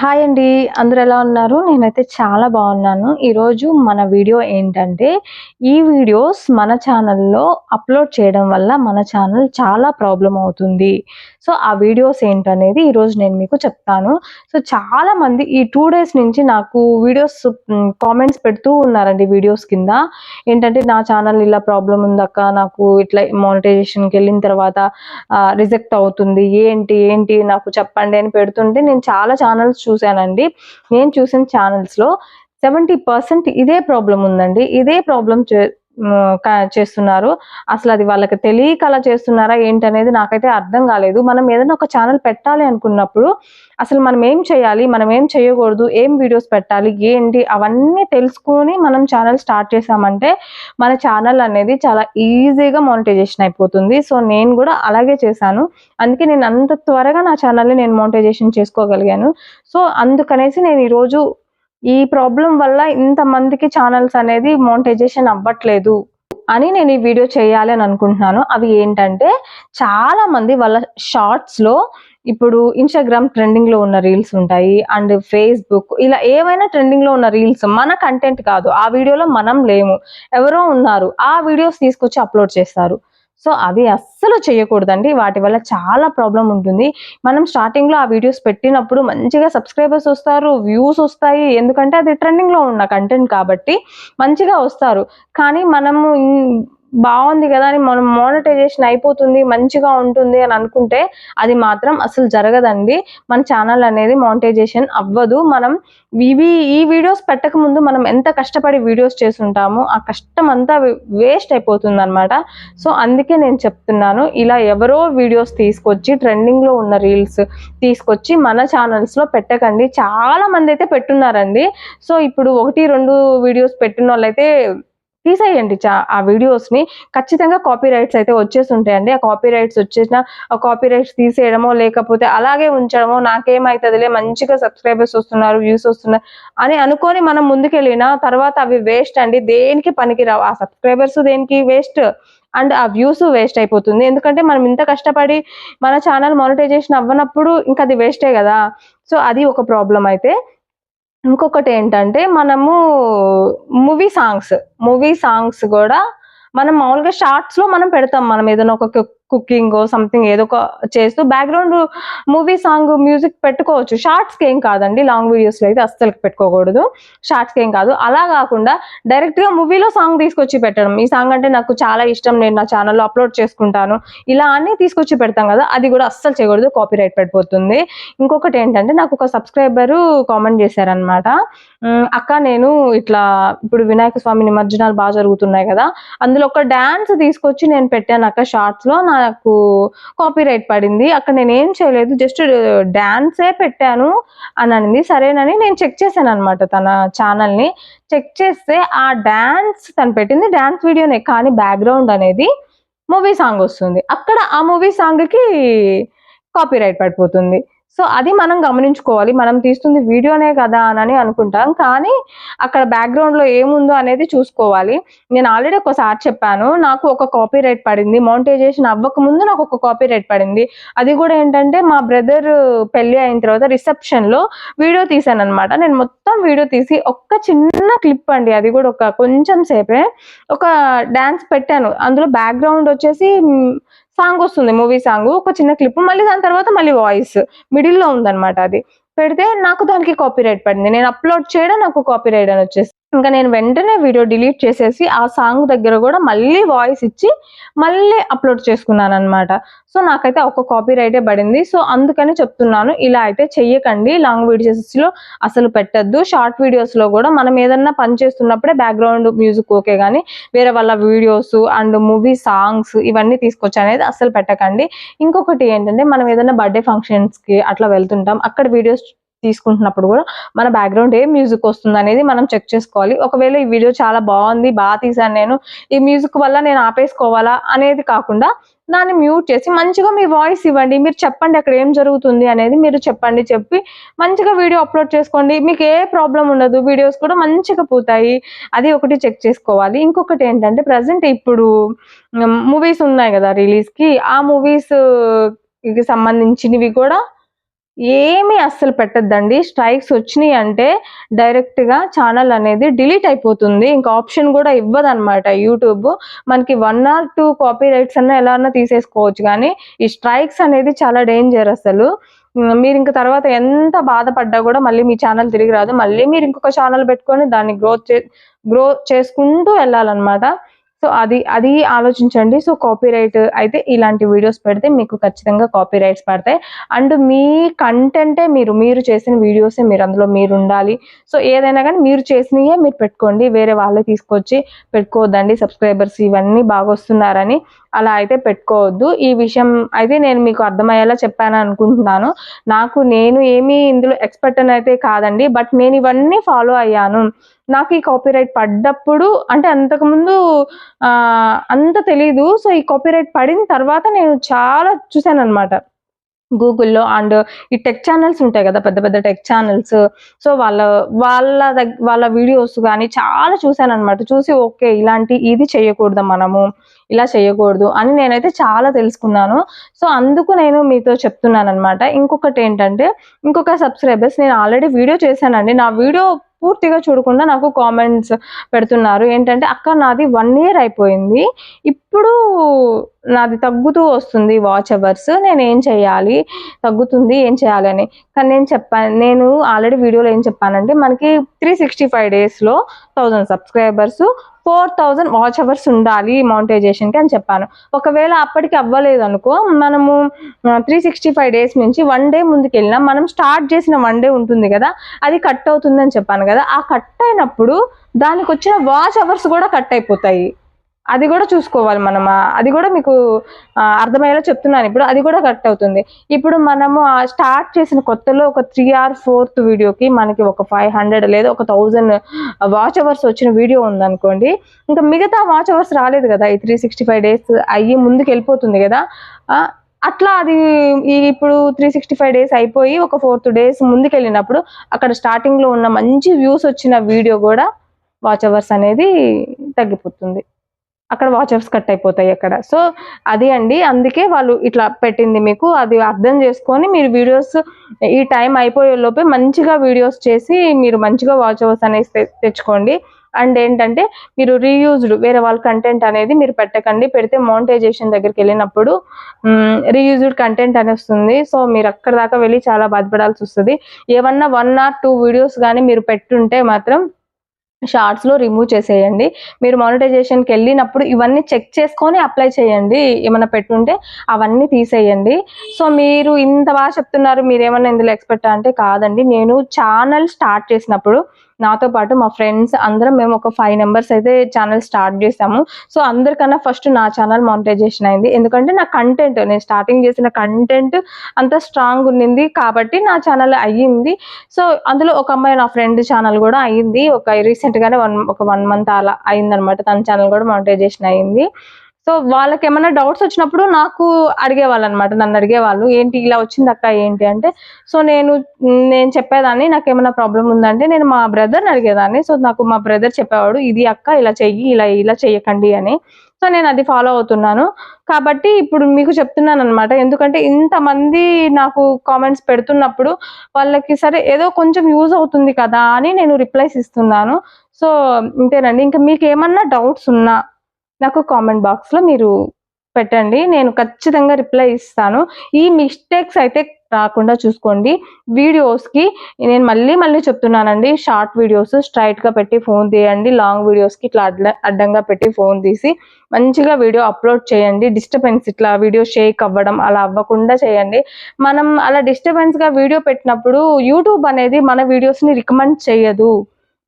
Hi అండి అందరు ఎలా ఉన్నారు? నేనైతే చాలా బాగున్నాను. ఈరోజు మన వీడియో ఏంటంటే ఈ వీడియోస్ మన ఛానల్లో అప్లోడ్ చేయడం వల్ల మన ఛానల్ చాలా ప్రాబ్లం అవుతుంది. సో ఆ వీడియోస్ ఏంటనేది ఈరోజు నేను మీకు చెప్తాను. సో చాలా మంది ఈ టూ డేస్ నుంచి నాకు వీడియోస్ కామెంట్స్ పెడుతూ ఉన్నారండి వీడియోస్ కింద. ఏంటంటే నా ఛానల్ ఇలా ప్రాబ్లం ఉందక్క నాకు ఇట్లా మానిటైజేషన్కి వెళ్ళిన తర్వాత రిజెక్ట్ అవుతుంది. ఏంటి ఏంటి నాకు చెప్పండి అని పెడుతుంటే నేను చాలా ఛానల్స్ చూశానండి. నేను చూసిన ఛానల్స్లో సెవెంటీ పర్సెంట్ ఇదే ప్రాబ్లం ఉందండి. ఇదే ప్రాబ్లం చేస్తున్నారు. అసలు అది వాళ్ళకి తెలియక అలా చేస్తున్నారా ఏంటనేది నాకైతే అర్థం కాలేదు. మనం ఏదైనా ఒక ఛానల్ పెట్టాలి అనుకున్నప్పుడు అసలు మనం ఏం చేయాలి మనం ఏం చేయకూడదు ఏం వీడియోస్ పెట్టాలి ఏంటి అవన్నీ తెలుసుకొని మనం ఛానల్ స్టార్ట్ చేసామంటే మన ఛానల్ అనేది చాలా ఈజీగా మానిటైజేషన్ అయిపోతుంది. సో నేను కూడా అలాగే చేశాను. అందుకే నేను అంత త్వరగా నా ఛానల్ని నేను మానిటైజేషన్ చేసుకోగలిగాను. సో అందుకనేసి నేను ఈరోజు ఈ ప్రాబ్లం వల్ల ఇంతమందికి ఛానల్స్ అనేది మోనిటైజేషన్ అవ్వట్లేదు అని నేను ఈ వీడియో చేయాలి అని అనుకుంటున్నాను. అవి ఏంటంటే చాలా మంది వాళ్ళ షార్ట్స్లో ఇప్పుడు ఇన్స్టాగ్రామ్ ట్రెండింగ్లో ఉన్న రీల్స్ ఉంటాయి అండ్ ఫేస్బుక్ ఇలా ఏవైనా ట్రెండింగ్లో ఉన్న రీల్స్ మన కంటెంట్ కాదు. ఆ వీడియోలో మనం లేము. ఎవరో ఉన్నారు. ఆ వీడియోస్ తీసుకొచ్చి అప్లోడ్ చేస్తారు. సో అవి అస్సలు చేయకూడదండి. వాటి వల్ల చాలా ప్రాబ్లం ఉంటుంది. మనం స్టార్టింగ్లో ఆ వీడియోస్ పెట్టినప్పుడు మంచిగా సబ్స్క్రైబర్స్ వస్తారు వ్యూస్ వస్తాయి. ఎందుకంటే అది ట్రెండింగ్లో ఉన్న కంటెంట్ కాబట్టి మంచిగా వస్తారు. కానీ మనము బాగుంది కదా అని మనం మోనటైజేషన్ అయిపోతుంది మంచిగా ఉంటుంది అని అనుకుంటే అది మాత్రం అసలు జరగదండి. మన ఛానల్ అనేది మోనటైజేషన్ అవ్వదు. మనం ఇవి ఈ వీడియోస్ పెట్టక ముందు మనం ఎంత కష్టపడి వీడియోస్ చేస్తుంటామో ఆ కష్టం అంతా వేస్ట్ అయిపోతుంది అనమాట సో అందుకే నేను చెప్తున్నాను ఇలా ఎవరో వీడియోస్ తీసుకొచ్చి ట్రెండింగ్లో ఉన్న రీల్స్ తీసుకొచ్చి మన ఛానల్స్లో పెట్టకండి. చాలా మంది అయితే పెట్టున్నారండి. సో ఇప్పుడు ఒకటి రెండు వీడియోస్ పెట్టిన వాళ్ళైతే తీసేయండి ఆ వీడియోస్ని. ఖచ్చితంగా కాపీ రైట్స్ అయితే వచ్చేస్తుంటాయండి. ఆ కాపీ రైట్స్ వచ్చేసిన ఆ కాపీ రైట్స్ తీసేయడమో లేకపోతే అలాగే ఉంచడమో నాకేమైతుందిలే మంచిగా సబ్స్క్రైబర్స్ వస్తున్నారు వ్యూస్ వస్తున్నారు అని అనుకొని మనం ముందుకెళ్ళిన తర్వాత అవి వేస్ట్ అండి దేనికి పనికిరావు. ఆ సబ్స్క్రైబర్స్ దేనికి వేస్ట్? అండ్ ఆ వ్యూస్ వేస్ట్ అయిపోతుంది. ఎందుకంటే మనం ఇంత కష్టపడి మన ఛానల్ మానిటైజేషన్ అవ్వనప్పుడు ఇంకా అది వేస్టే కదా. సో అది ఒక ప్రాబ్లం అయితే. ఇంకొకటి ఏంటంటే మనము మూవీ సాంగ్స్ మూవీ సాంగ్స్ కూడా మనం మామూలుగా షార్ట్స్లో మనం పెడతాం. మనం ఏదైనా ఒక కుకింగ్ సంథింగ్ ఏదో ఒక చేస్తూ బ్యాక్గ్రౌండ్ మూవీ సాంగ్ మ్యూజిక్ పెట్టుకోవచ్చు. షార్ట్స్కి ఏం కాదండి లాంగ్ వీడియోస్లో అయితే అస్సలు పెట్టుకోకూడదు. షార్ట్స్కి ఏం కాదు. అలా కాకుండా డైరెక్ట్గా మూవీలో సాంగ్ తీసుకొచ్చి పెట్టడం. ఈ సాంగ్ అంటే నాకు చాలా ఇష్టం నేను నా ఛానల్లో అప్లోడ్ చేసుకుంటాను. ఇలా అన్ని తీసుకొచ్చి పెడతాం కదా అది కూడా అస్సలు చేయకూడదు కాపీ రైట్ పడిపోతుంది. ఇంకొకటి ఏంటంటే నాకు ఒక సబ్స్క్రైబరు కామెంట్ చేశారనమాట అక్క నేను ఇట్లా ఇప్పుడు వినాయక స్వామి నిమజ్జనాలు బాగా జరుగుతున్నాయి కదా అందులో ఒక డ్యాన్స్ తీసుకొచ్చి నేను పెట్టాను అక్క షార్ట్స్లో నా నాకు కాపీ రైట్ పడింది. అక్కడ నేను ఏం చేయలేదు. జస్ట్ డాన్సే పెట్టాను అని అనింది. సరేనని నేను చెక్ చేశాను అనమాట తన ఛానల్ని చెక్ చేస్తే ఆ డాన్స్ తను పెట్టింది డాన్స్ వీడియోనే కానీ బ్యాక్గ్రౌండ్ అనేది మూవీ సాంగ్ వస్తుంది. అక్కడ ఆ మూవీ సాంగ్కి కాపీ రైట్ పడిపోతుంది. సో అది మనం గమనించుకోవాలి. మనం తీస్తుంది వీడియోనే కదా అని అనుకుంటాం. కానీ అక్కడ బ్యాక్గ్రౌండ్లో ఏముందో అనేది చూసుకోవాలి. నేను ఆల్రెడీ ఒకసారి చెప్పాను నాకు ఒక కాపీ రైట్ పడింది. మౌంటైజేషన్ అవ్వక ముందు నాకు ఒక కాపీ రైట్ పడింది. అది కూడా ఏంటంటే మా బ్రదర్ పెళ్ళి అయిన తర్వాత రిసెప్షన్లో వీడియో తీసాను అనమాట నేను మొత్తం వీడియో తీసి ఒక్క చిన్న క్లిప్ అండి అది కూడా ఒక కొంచెం సేపే ఒక డ్యాన్స్ పెట్టాను. అందులో బ్యాక్గ్రౌండ్ వచ్చేసి సాంగ్ వస్తుంది మూవీ సాంగ్ ఒక చిన్న క్లిప్ మళ్ళీ దాని తర్వాత మళ్ళీ వాయిస్ మిడిల్లో ఉందన్నమాట అది. పెడితే నాకు దానికి కాపీ రైట్ పడింది. నేను అప్లోడ్ చేయడం నాకు కాపీరైట్ అని వచ్చేసి ఇంకా నేను వెంటనే వీడియో డిలీట్ చేసేసి ఆ సాంగ్ దగ్గర కూడా మళ్ళీ వాయిస్ ఇచ్చి మళ్ళీ అప్లోడ్ చేసుకున్నాను అనమాట సో నాకైతే ఒక కాపీ రైటే పడింది. సో అందుకని చెప్తున్నాను ఇలా అయితే చెయ్యకండి. లాంగ్ వీడియోస్లో అసలు పెట్టద్దు. షార్ట్ వీడియోస్లో కూడా మనం ఏదన్నా పని చేస్తున్నప్పుడే బ్యాక్గ్రౌండ్ మ్యూజిక్ ఓకే కానీ వేరే వాళ్ళ వీడియోస్ అండ్ మూవీ సాంగ్స్ ఇవన్నీ తీసుకొచ్చి అనేది అసలు పెట్టకండి. ఇంకొకటి ఏంటంటే మనం ఏదైనా బర్త్డే ఫంక్షన్స్కి అట్లా వెళ్తుంటాం. అక్కడ వీడియోస్ తీసుకుంటున్నప్పుడు కూడా మన బ్యాక్గ్రౌండ్ ఏ మ్యూజిక్ వస్తుంది అనేది మనం చెక్ చేసుకోవాలి. ఒకవేళ ఈ వీడియో చాలా బాగుంది బాగా తీసాను నేను ఈ మ్యూజిక్ వల్ల నేను ఆపేసుకోవాలా అనేది కాకుండా దాన్ని మ్యూట్ చేసి మంచిగా మీ వాయిస్ ఇవ్వండి మీరు చెప్పండి అక్కడ ఏం జరుగుతుంది అనేది మీరు చెప్పండి చెప్పి మంచిగా వీడియో అప్లోడ్ చేసుకోండి. మీకు ఏ ప్రాబ్లం ఉండదు వీడియోస్ కూడా మంచిగా పోతాయి. అది ఒకటి చెక్ చేసుకోవాలి. ఇంకొకటి ఏంటంటే ప్రజెంట్ ఇప్పుడు మూవీస్ ఉన్నాయి కదా రిలీజ్కి ఆ మూవీస్ సంబంధించినవి కూడా ఏమీ అస్సలు పెట్టద్దండి. స్ట్రైక్స్ వచ్చినాయి అంటే డైరెక్ట్గా ఛానల్ అనేది డిలీట్ అయిపోతుంది. ఇంకా ఆప్షన్ కూడా ఇవ్వదన్నమాట యూట్యూబ్. మనకి one or two copyrights అన్న ఎలా అన్నా తీసేసుకోవచ్చు. కానీ ఈ స్ట్రైక్స్ అనేది చాలా డేంజర్ అసలు మీరు ఇంక తర్వాత ఎంత బాధపడ్డా కూడా మళ్ళీ మీ ఛానల్ తిరిగి రాదు. మళ్ళీ మీరు ఇంకొక ఛానల్ పెట్టుకొని దాన్ని గ్రోత్ చే గ్రో చేసుకుంటూ వెళ్ళాలన్నమాట. సో అది అది ఆలోచించండి. సో కాపీ రైట్ అయితే ఇలాంటి వీడియోస్ పెడితే మీకు ఖచ్చితంగా కాపీ రైట్స్ పడతాయి. అండ్ మీ కంటెంటే మీరు మీరు చేసిన వీడియోసే మీరు అందులో మీరు ఉండాలి. సో ఏదైనా కానీ మీరు చేసినయే మీరు పెట్టుకోండి. వేరే వాళ్ళే తీసుకొచ్చి పెట్టుకోవద్దండి. సబ్స్క్రైబర్స్ ఇవన్నీ బాగా వస్తున్నారని. అలా అయితే పెట్టుకోవద్దు. ఈ విషయం అయితే నేను మీకు అర్థమయ్యేలా చెప్పాను అనుకుంటున్నాను. నాకు నేను ఏమీ ఇందులో ఎక్స్పర్ట్ అని అయితే కాదండి. బట్ నేను ఇవన్నీ ఫాలో అయ్యాను. నాకు ఈ కాపీరైట్ పడ్డప్పుడు అంటే అంతకుముందు అంత తెలీదు. సో ఈ కాపీరైట్ పడిన తర్వాత నేను చాలా చూశాను అనమాట గూగుల్లో అండ్ ఈ టెక్ ఛానల్స్ ఉంటాయి కదా పెద్ద పెద్ద టెక్ ఛానల్స్. సో వాళ్ళ వాళ్ళ వాళ్ళ వీడియోస్ కానీ చాలా చూశాను అనమాట చూసి ఓకే ఇలాంటి ఇది చేయకూడదు మనము ఇలా చేయకూడదు అని నేనైతే చాలా తెలుసుకున్నాను. సో అందుకు నేను మీతో చెప్తున్నాను అనమాట ఇంకొకటి ఏంటంటే ఇంకొక సబ్స్క్రైబర్స్ నేను ఆల్రెడీ వీడియో చేశానండి. నా వీడియో పూర్తిగా చూడకుండా నాకు కామెంట్స్ పెడుతున్నారు. ఏంటంటే అక్క నాది వన్ ఇయర్ అయిపోయింది. ఇప్పుడు నాది తగ్గుతూ వస్తుంది వాచ్ అవర్స్ నేను ఏం చేయాలి? తగ్గుతుంది ఏం చేయాలని. కానీ నేను చెప్పాను నేను ఆల్రెడీ వీడియోలో ఏం చెప్పానంటే మనకి త్రీ సిక్స్టీ ఫైవ్ డేస్లో thousand subscribers four thousand watch hours ఉండాలి మౌంటైజేషన్కి అని చెప్పాను. ఒకవేళ అప్పటికి అవ్వలేదు అనుకో మనము త్రీ సిక్స్టీ ఫైవ్ డేస్ నుంచి వన్ డే ముందుకు వెళ్ళినా మనం స్టార్ట్ చేసిన వన్ డే ఉంటుంది కదా అది కట్ అవుతుంది అని చెప్పాను కదా ఆ కట్ అయినప్పుడు దానికి వచ్చిన వాచ్ అవర్స్ కూడా కట్ అయిపోతాయి. అది కూడా చూసుకోవాలి మనం అది కూడా మీకు అర్థమయ్యేలా చెప్తున్నాను. ఇప్పుడు అది కూడా కట్ అవుతుంది. ఇప్పుడు మనము స్టార్ట్ చేసిన కొత్తలో ఒక త్రీ ఆర్ ఫోర్త్ వీడియోకి మనకి ఒక ఫైవ్ హండ్రెడ్ లేదా ఒక థౌజండ్ వాచ్ అవర్స్ వచ్చిన వీడియో ఉందనుకోండి ఇంకా మిగతా వాచ్ అవర్స్ రాలేదు కదా? ఈ త్రీ సిక్స్టీ ఫైవ్ డేస్ అయ్యి ముందుకు వెళ్ళిపోతుంది కదా అట్లా అది ఈ ఇప్పుడు త్రీ సిక్స్టీ ఫైవ్ డేస్ అయిపోయి ఒక ఫోర్త్ డేస్ ముందుకు వెళ్ళినప్పుడు అక్కడ స్టార్టింగ్లో ఉన్న మంచి వ్యూస్ వచ్చిన వీడియో కూడా వాచ్ అవర్స్ అనేది తగ్గిపోతుంది. అక్కడ వాచర్స్ కట్ అయిపోతాయి అక్కడ. సో అది అండి. అందుకే వాళ్ళు ఇట్లా పెట్టింది మీకు. అది అర్థం చేసుకొని మీరు వీడియోస్ ఈ టైం అయిపోయే లోపే మంచిగా వీడియోస్ చేసి మీరు మంచిగా వాచ్ అవర్స్ తె- తెచ్చుకోండి. అండ్ ఏంటంటే మీరు రీయూజ్డ్ వేరే వాళ్ళ కంటెంట్ అనేది మీరు పెట్టకండి. పెడితే మోనిటైజేషన్ దగ్గరికి వెళ్ళినప్పుడు రీయూజ్డ్ కంటెంట్ అని వస్తుంది. సో మీరు అక్కడ దాకా వెళ్ళి చాలా బాధపడాల్సి వస్తుంది. ఏమన్నా వన్ ఆర్ టూ వీడియోస్ కానీ మీరు పెట్టుంటే మాత్రం షార్ట్స్లో రిమూవ్ చేసేయండి. మీరు మానిటైజేషన్కి వెళ్ళినప్పుడు ఇవన్నీ చెక్ చేసుకొని అప్లై చేయండి. ఏమైనా పెట్టుంటే అవన్నీ తీసేయండి. సో మీరు ఇంత బాగా చెప్తున్నారు మీరేమన్నా ఇందులో ఎక్స్పెక్ట్ అంటే కాదండి. నేను ఛానల్ స్టార్ట్ చేసినప్పుడు నాతో పాటు మా ఫ్రెండ్స్ అందరం మేము ఒక ఫైవ్ నెంబర్స్ అయితే ఛానల్ స్టార్ట్ చేసాము. సో అందరికన్నా ఫస్ట్ నా ఛానల్ మానిటైజేషన్ అయింది. ఎందుకంటే నా కంటెంట్ నేను స్టార్టింగ్ చేసిన కంటెంట్ అంత స్ట్రాంగ్ ఉండింది కాబట్టి నా ఛానల్ అయ్యింది. సో అందులో ఒక అమ్మాయి నా ఫ్రెండ్ ఛానల్ కూడా అయ్యింది. ఒక రీసెంట్గానే వన్ ఒక వన్ మంత్ అలా అయిందనమాట తన ఛానల్ కూడా మానిటైజేషన్ అయ్యింది. సో వాళ్ళకి ఏమైనా డౌట్స్ వచ్చినప్పుడు నాకు అడిగేవాళ్ళు అనమాట నన్ను అడిగేవాళ్ళు ఏంటి ఇలా వచ్చింది అక్క ఏంటి? అంటే సో నేను నేను చెప్పేదాన్ని నాకు ఏమైనా ప్రాబ్లం ఉందంటే నేను మా బ్రదర్ని అడిగేదాన్ని. సో నాకు మా బ్రదర్ చెప్పేవాడు ఇది అక్క ఇలా చెయ్యి ఇలా ఇలా చెయ్యకండి అని. సో నేను అది ఫాలో అవుతున్నాను. కాబట్టి ఇప్పుడు మీకు చెప్తున్నాను అనమాట ఎందుకంటే ఇంతమంది నాకు కామెంట్స్ పెడుతున్నప్పుడు వాళ్ళకి సరే ఏదో కొంచెం యూజ్ అవుతుంది కదా అని నేను రిప్లైస్ ఇస్తున్నాను. సో ఇంతేనండి. ఇంకా మీకు ఏమన్నా డౌట్స్ ఉన్నా నాకు కామెంట్ బాక్స్లో మీరు పెట్టండి. నేను ఖచ్చితంగా రిప్లై ఇస్తాను. ఈ మిస్టేక్స్ అయితే రాకుండా చూసుకోండి. వీడియోస్కి నేను మళ్ళీ మళ్ళీ చెప్తున్నానండి. షార్ట్ వీడియోస్ స్ట్రైట్గా పెట్టి ఫోన్ తీయండి. లాంగ్ వీడియోస్కి ఇట్లా అడ్డంగా పెట్టి ఫోన్ తీసి మంచిగా వీడియో అప్లోడ్ చేయండి. డిస్టర్బెన్స్ ఇట్లా వీడియో షేక్ అవ్వడం అలా అవ్వకుండా చేయండి. మనం అలా డిస్టర్బెన్స్గా వీడియో పెట్టినప్పుడు యూట్యూబ్ అనేది మన వీడియోస్ని రికమెండ్ చేయదు.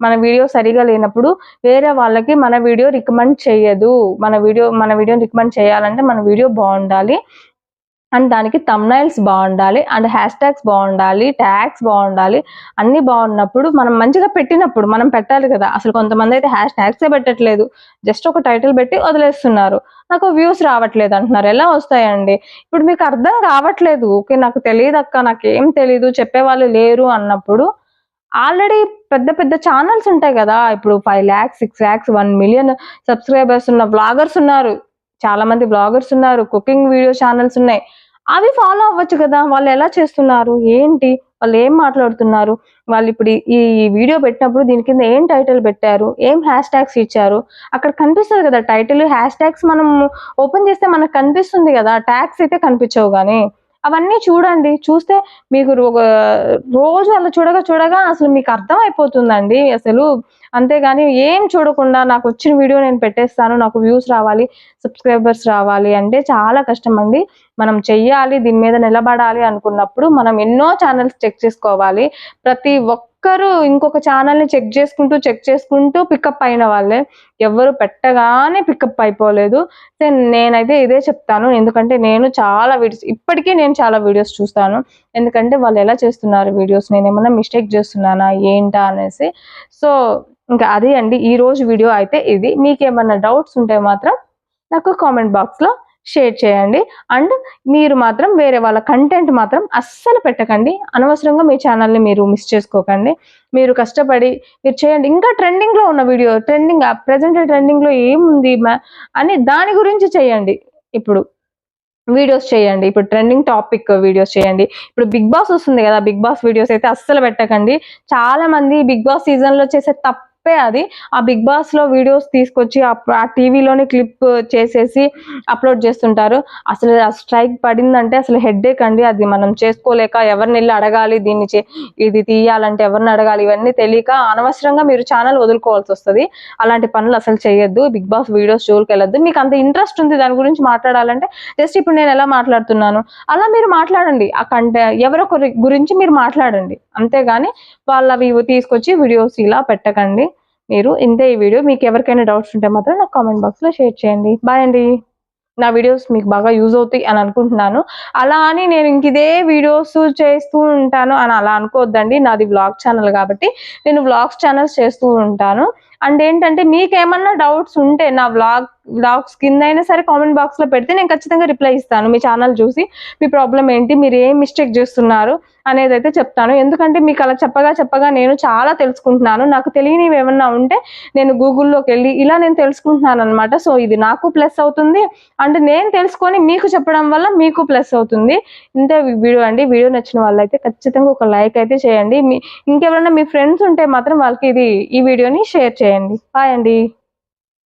మన వీడియో సరిగా లేనప్పుడు వేరే వాళ్ళకి మన వీడియో రికమెండ్ చేయదు. మన వీడియో మన వీడియో రికమెండ్ చేయాలంటే మన వీడియో బాగుండాలి. అండ్ దానికి తమ్నైల్స్ బాగుండాలి. అండ్ హ్యాష్ ట్యాగ్స్ బాగుండాలి. ట్యాగ్స్ బాగుండాలి. అన్నీ బాగున్నప్పుడు మనం మంచిగా పెట్టినప్పుడు మనం పెట్టాలి కదా. అసలు కొంతమంది అయితే హ్యాష్ ట్యాగ్సే పెట్టట్లేదు. జస్ట్ ఒక టైటిల్ పెట్టి వదిలేస్తున్నారు. నాకు వ్యూస్ రావట్లేదు అంటున్నారు. ఎలా వస్తాయండి? ఇప్పుడు మీకు అర్థం కావట్లేదు. ఓకే నాకు తెలియదు అక్క నాకేం తెలీదు చెప్పేవాళ్ళు లేరు అన్నప్పుడు ఆల్రెడీ పెద్ద పెద్ద ఛానల్స్ ఉంటాయి కదా. ఇప్పుడు five lakhs six lakhs one million subscribers ఉన్న బ్లాగర్స్ ఉన్నారు. చాలా మంది బ్లాగర్స్ ఉన్నారు. కుకింగ్ వీడియో ఛానల్స్ ఉన్నాయి. అవి ఫాలో అవ్వచ్చు కదా. వాళ్ళు ఎలా చేస్తున్నారు? ఏంటి? వాళ్ళు ఏం మాట్లాడుతున్నారు? వాళ్ళు ఇప్పుడు ఈ- వీడియో పెట్టినప్పుడు దీని కింద ఏం టైటిల్ పెట్టారు? ఏం హ్యాష్ ట్యాగ్స్ ఇచ్చారు? అక్కడ కనిపిస్తుంది కదా టైటిల్ హ్యాష్ ట్యాగ్స్ మనం ఓపెన్ చేస్తే మనకు కనిపిస్తుంది కదా. ట్యాగ్స్ అయితే కనిపించవు కానీ. అవన్నీ చూడండి. చూస్తే మీకు రో- రోజు అలా చూడగా చూడగా అసలు మీకు అర్థం అయిపోతుందండి అసలు అంతేగాని ఏం చూడకుండా నాకు వచ్చిన వీడియో నేను పెట్టేస్తాను. నాకు వ్యూస్ రావాలి సబ్స్క్రైబర్స్ రావాలి అంటే చాలా కష్టం అండి మనం చెయ్యాలి దీని మీద నిలబడాలి అనుకున్నప్పుడు మనం ఎన్నో ఛానల్స్ చెక్ చేసుకోవాలి. ప్రతి ఒక్కరు ఇంకొక ఛానల్ని చెక్ చేసుకుంటూ చెక్ చేసుకుంటూ పికప్ అయిన వాళ్ళే. ఎవరు పెట్టగానే పికప్ అయిపోలేదు. అయితే నేనైతే ఇదే చెప్తాను. ఎందుకంటే నేను చాలా వీడియోస్ ఇప్పటికీ నేను చాలా వీడియోస్ చూస్తాను. ఎందుకంటే వాళ్ళు ఎలా చేస్తున్నారు వీడియోస్ నేను ఏమన్నా మిస్టేక్ చేస్తున్నానా? ఏంటా అనేసి. సో ఇంకా అదే అండి. ఈ రోజు వీడియో అయితే ఇది. మీకు ఏమన్నా డౌట్స్ ఉంటే మాత్రం నాకు కామెంట్ బాక్స్లో షేర్ చేయండి. అండ్ మీరు మాత్రం వేరే వాళ్ళ కంటెంట్ మాత్రం అస్సలు పెట్టకండి. అనవసరంగా మీ ఛానల్ని మీరు మిస్ చేసుకోకండి. మీరు కష్టపడి మీరు చేయండి. ఇంకా ట్రెండింగ్లో ఉన్న వీడియో ట్రెండింగ్ ప్రజెంట్ ట్రెండింగ్లో ఏముంది అని దాని గురించి చేయండి. ఇప్పుడు వీడియోస్ చేయండి. ఇప్పుడు ట్రెండింగ్ టాపిక్ వీడియోస్ చేయండి. ఇప్పుడు బిగ్ బాస్ వస్తుంది కదా బిగ్ బాస్ వీడియోస్ అయితే అస్సలు పెట్టకండి. చాలా మంది బిగ్ బాస్ సీజన్లో చేసే తప్పు అది. ఆ బిగ్ బాస్లో వీడియోస్ తీసుకొచ్చి ఆ- టీవీలోనే క్లిప్ చేసేసి అప్లోడ్ చేస్తుంటారు. అసలు ఆ స్ట్రైక్ పడిందంటే అసలు హెడ్ఏక్ అండి. అది మనం చేసుకోలేక ఎవరిని వెళ్ళి అడగాలి దీన్ని చే ఇది తీయాలంటే ఎవరిని అడగాలి ఇవన్నీ తెలియక అనవసరంగా మీరు ఛానల్ వదులుకోవాల్సి వస్తుంది. అలాంటి పనులు అసలు చేయొద్దు. బిగ్ బాస్ వీడియోస్ జోలికి వెళ్ళొద్దు. మీకు అంత ఇంట్రెస్ట్ ఉంది దాని గురించి మాట్లాడాలంటే జస్ట్ ఇప్పుడు నేను ఎలా మాట్లాడుతున్నాను? అలా మీరు మాట్లాడండి. ఆ కంటే ఎవరొకరి గురించి మీరు మాట్లాడండి. అంతేగాని వాళ్ళవి తీసుకొచ్చి వీడియోస్ ఇలా పెట్టకండి. మీరు ఇంతే ఈ వీడియో మీకు ఎవరికైనా డౌట్స్ ఉంటే మాత్రం నాకు కామెంట్ బాక్స్లో షేర్ చేయండి. బాయ్ అండి. నా వీడియోస్ మీకు బాగా యూజ్ అవుతాయి అని అనుకుంటున్నాను. అలా అని నేను ఇంక ఇదే వీడియోస్ చేస్తూ ఉంటాను అని అలా అనుకోవద్దండి నాది వ్లాగ్ ఛానల్ కాబట్టి నేను వ్లాగ్స్ ఛానల్స్ చేస్తూ ఉంటాను. అండ్ ఏంటంటే మీకేమన్నా డౌట్స్ ఉంటే నా వ్లాగ్ వ్లాగ్స్ కింద అయినా సరే కామెంట్ బాక్స్లో పెడితే నేను ఖచ్చితంగా రిప్లై ఇస్తాను. మీ ఛానల్ చూసి మీ ప్రాబ్లం ఏంటి మీరు ఏం మిస్టేక్ చేస్తున్నారు అనేది అయితే చెప్తాను. ఎందుకంటే మీకు అలా చెప్పగా చెప్పగా నేను చాలా తెలుసుకుంటున్నాను. నాకు తెలియనివి ఏమన్నా ఉంటే నేను గూగుల్లోకి వెళ్ళి ఇలా నేను తెలుసుకుంటున్నాను అనమాట సో ఇది నాకు ప్లస్ అవుతుంది. అండ్ నేను తెలుసుకొని మీకు చెప్పడం వల్ల మీకు ప్లస్ అవుతుంది. ఇంతే వీడియో అండి. వీడియో నచ్చిన వాళ్ళైతే ఖచ్చితంగా ఒక లైక్ అయితే చేయండి. మీ ఇంకెవరైనా మీ ఫ్రెండ్స్ ఉంటే మాత్రం వాళ్ళకి ఇది ఈ వీడియోని షేర్ చేయండి. చేయండి బాయ్ అండి.